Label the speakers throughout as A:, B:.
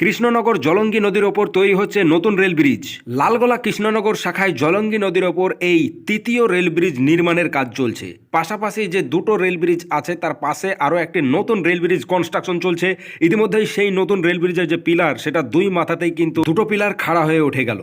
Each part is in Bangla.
A: কৃষ্ণনগর জলঙ্গি নদীর ওপর তৈরি হচ্ছে নতুন রেল ব্রিজ। লালগোলা কৃষ্ণনগর শাখায় জলঙ্গি নদীর ওপর এই তৃতীয় রেল ব্রিজ নির্মাণের কাজ চলছে। পাশাপাশি যে দুটো রেল ব্রিজ আছে, তার পাশে আরও একটি নতুন রেল ব্রিজ কনস্ট্রাকশন চলছে। ইতিমধ্যেই সেই নতুন রেল ব্রিজের যে পিলার সেটা দুই মাথাতেই কিন্তু দুটো পিলার খাড়া হয়ে উঠে গেল।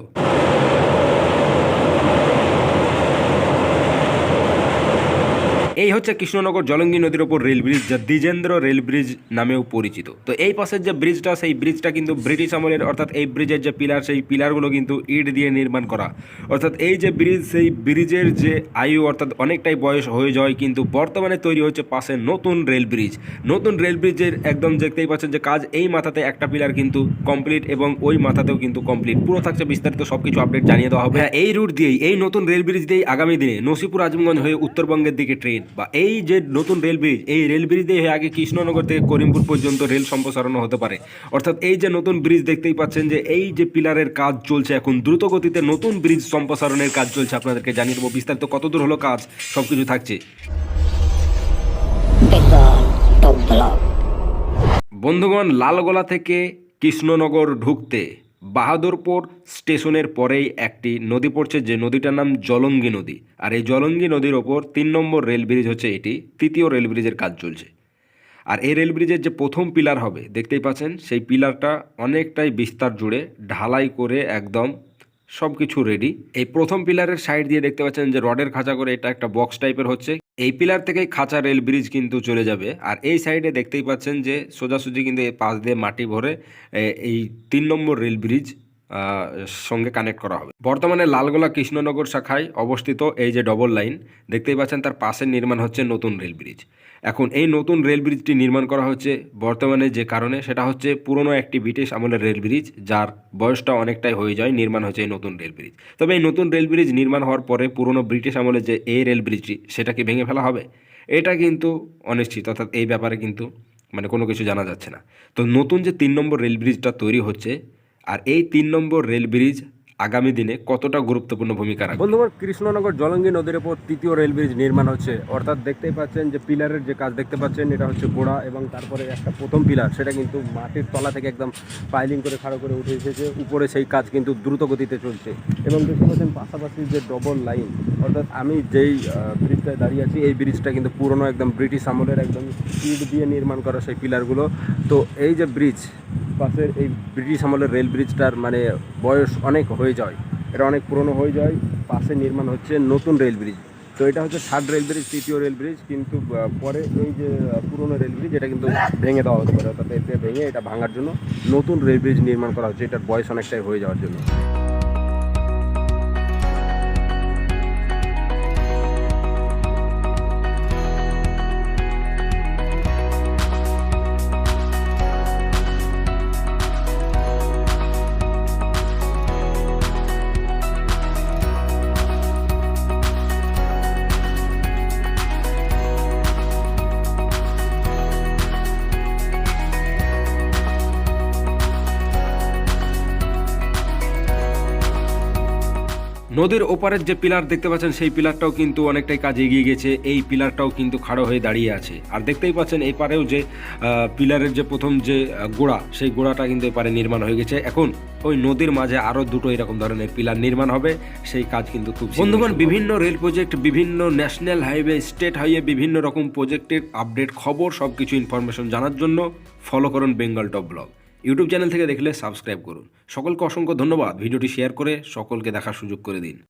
A: এই হচ্ছে কৃষ্ণনগর জলঙ্গি নদীর ওপর রেল ব্রিজ যা দ্বিজেন্দ্র রেল ব্রিজ নামেও পরিচিত। তো এই পাশের যে ব্রিজটা সেই ব্রিজটা কিন্তু ব্রিটিশ আমলের অর্থাৎ এই ব্রিজের যে পিলার সেই পিলারগুলো কিন্তু ইট দিয়ে নির্মাণ করা। অর্থাৎ এই যে ব্রিজ সেই ব্রিজের যে আয়ু অর্থাৎ অনেকটাই বয়স হয়ে যায় কিন্তু বর্তমানে তৈরি হচ্ছে পাশে নতুন রেল ব্রিজ। নতুন রেল ব্রিজের একদম দেখতেই পাচ্ছেন যে কাজ এই মাথাতে একটা পিলার কিন্তু কমপ্লিট এবং ওই মাথাতেও কিন্তু কমপ্লিট পুরো থাকছে বিস্তারিত সব কিছু আপডেট জানিয়ে দেওয়া হবে। হ্যাঁ, এই রুট দিয়েই এই নতুন রেল ব্রিজ দিয়েই আগামী দিনে নসিপুর আজমগঞ্জ হয়ে উত্তরবঙ্গের দিকে ট্রেন বা এই যে নতুন রেল ব্রিজ এই রেল ব্রিজ দিয়ে আগে কৃষ্ণনগর থেকে করিমপুর পর্যন্ত রেল সম্প্রসারণ হতে পারে। অর্থাৎ এই যে নতুন ব্রিজ দেখতেই পাচ্ছেন যে এই যে পিলারের কাজ চলছে এখন দ্রুত গতিতে নতুন ব্রিজ সম্প্রসারণের কাজ চলছে। আপনাদেরকে জানিয়ে দেবো বিস্তারিত, কত দূর হলো কাজ সব কিছু থাকছে। বন্ধুগণ, লালগোলা থেকে কৃষ্ণনগর ঢুকতে বাহাদুরপুর স্টেশনের পরেই একটি নদী পড়ছে, যে নদীটার নাম জলঙ্গি নদী। আর এই জলঙ্গি নদীর ওপর তিন নম্বর রেল ব্রিজ হচ্ছে, এটি তৃতীয় রেল ব্রিজের কাজ চলছে। আর এই রেল ব্রিজের যে প্রথম পিলার হবে, দেখতেই পাচ্ছেন, সেই পিলারটা অনেকটাই বিস্তার জুড়ে ঢালাই করে একদম সব কিছু রেডি এই প্রথম পিলারের সাইড দিয়ে দেখতে পাচ্ছেন যে রডের খাঁচা করে এটা একটা বক্স টাইপের হচ্ছে। এই পিলার থেকেই খাঁচা রেল ব্রিজ কিন্তু চলে যাবে। আর এই সাইডে দেখতেই পাচ্ছেন যে সোজাসুজি কিন্তু পাশ দিয়ে মাটি ভরে এই তিন নম্বর রেল ব্রিজ সঙ্গে কানেক্ট করা হবে। বর্তমানে লালগোলা কৃষ্ণনগর শাখায় অবস্থিত এই যে ডবল লাইন দেখতেই পাচ্ছেন তার পাশে নির্মাণ হচ্ছে নতুন রেল ব্রিজ এখন এই নতুন রেল ব্রিজটি নির্মাণ করা হচ্ছে বর্তমানে যে কারণে, সেটা হচ্ছে পুরনো একটি ব্রিটিশ আমলের রেল ব্রিজ যার বয়সটা অনেকটাই হয়ে যায়, নির্মাণ হচ্ছে এই নতুন রেল ব্রিজ তবে এই নতুন রেল ব্রিজ নির্মাণ হওয়ার পরে পুরনো ব্রিটিশ আমলের যে এই রেল ব্রিজটি সেটাকে ভেঙে ফেলা হবে? এটা কিন্তু অনিশ্চিত, অর্থাৎ এই ব্যাপারে কিন্তু মানে কোনো কিছু জানা যাচ্ছে না। তো নতুন যে তিন নম্বর রেল ব্রিজটা তৈরি হচ্ছে আর এই তিন নম্বর রেল ব্রিজ আগামী দিনে কতটা গুরুত্বপূর্ণ ভূমিকা রাখবে? বন্ধুবার কৃষ্ণনগর জলঙ্গি নদীর ওপর তৃতীয় রেল ব্রিজ নির্মাণ হচ্ছে। অর্থাৎ দেখতেই পাচ্ছেন যে পিলারের যে কাজ দেখতে পাচ্ছেন, এটা হচ্ছে গোড়া এবং তারপরে একটা প্রথম পিলার। সেটা কিন্তু মাটির তলা থেকে একদম পাইলিং করে খাড়ো করে উঠে এসেছে। উপরে সেই কাজ কিন্তু দ্রুত গতিতে চলছে। এবং দেখতে পাচ্ছেন পাশাপাশি যে ডবল লাইন অর্থাৎ আমি যেই ব্রিজটায় দাঁড়িয়ে আছি, এই ব্রিজটা কিন্তু পুরনো একদম ব্রিটিশ আমলের একদম ইট দিয়ে নির্মাণ করা সেই পিলারগুলো তো এই যে ব্রিজ পাশের এই ব্রিটিশ আমলের রেল ব্রিজটার মানে বয়স অনেক হয়ে যায়। এটা অনেক পুরনো হয়ে যায়, পাশে নির্মাণ হচ্ছে নতুন রেল ব্রিজ। তো এটা হচ্ছে থার্ড রেল ব্রিজ, তৃতীয় রেল ব্রিজ, কিন্তু পরে এই যে পুরনো রেল ব্রিজ, এটা কিন্তু ভেঙে দেওয়া হতে পারে, অর্থাৎ এতে ভেঙে এটা ভাঙার জন্য নতুন রেল ব্রিজ নির্মাণ করা হচ্ছে, এটার বয়স অনেকটাই হয়ে যাওয়ার জন্য। নদীর ওপারের যে পিলার দেখতে পাচ্ছেন সেই পিলারটাও কিন্তু অনেকটাই কাজ এগিয়ে গেছে এই পিলারটাও কিন্তু খাড়ো হয়ে দাঁড়িয়ে আছে। আর দেখতেই পাচ্ছেন এই পারেও যে পিলারের যে প্রথম যে গোড়া সেই গোড়াটা কিন্তু এপারে নির্মাণ হয়ে গেছে। এখন ওই নদীর মাঝে আরও দুটো এরকম ধরনের পিলার নির্মাণ হবে। সেই কাজ কিন্তু খুব বন্ধুগণ বিভিন্ন রেল প্রজেক্ট বিভিন্ন ন্যাশনাল হাইওয়ে স্টেট হাইওয়ে বিভিন্ন রকম প্রজেক্টের আপডেট খবর সব কিছু ইনফরমেশন জানার জন্য ফলো করুন Bengal top blog YouTube channel থেকে দেখলে সাবস্ক্রাইব করুন। সকলকে অসংখ্য ধন্যবাদ। ভিডিওটি শেয়ার করে সকলকে দেখার সুযোগ করে দিন।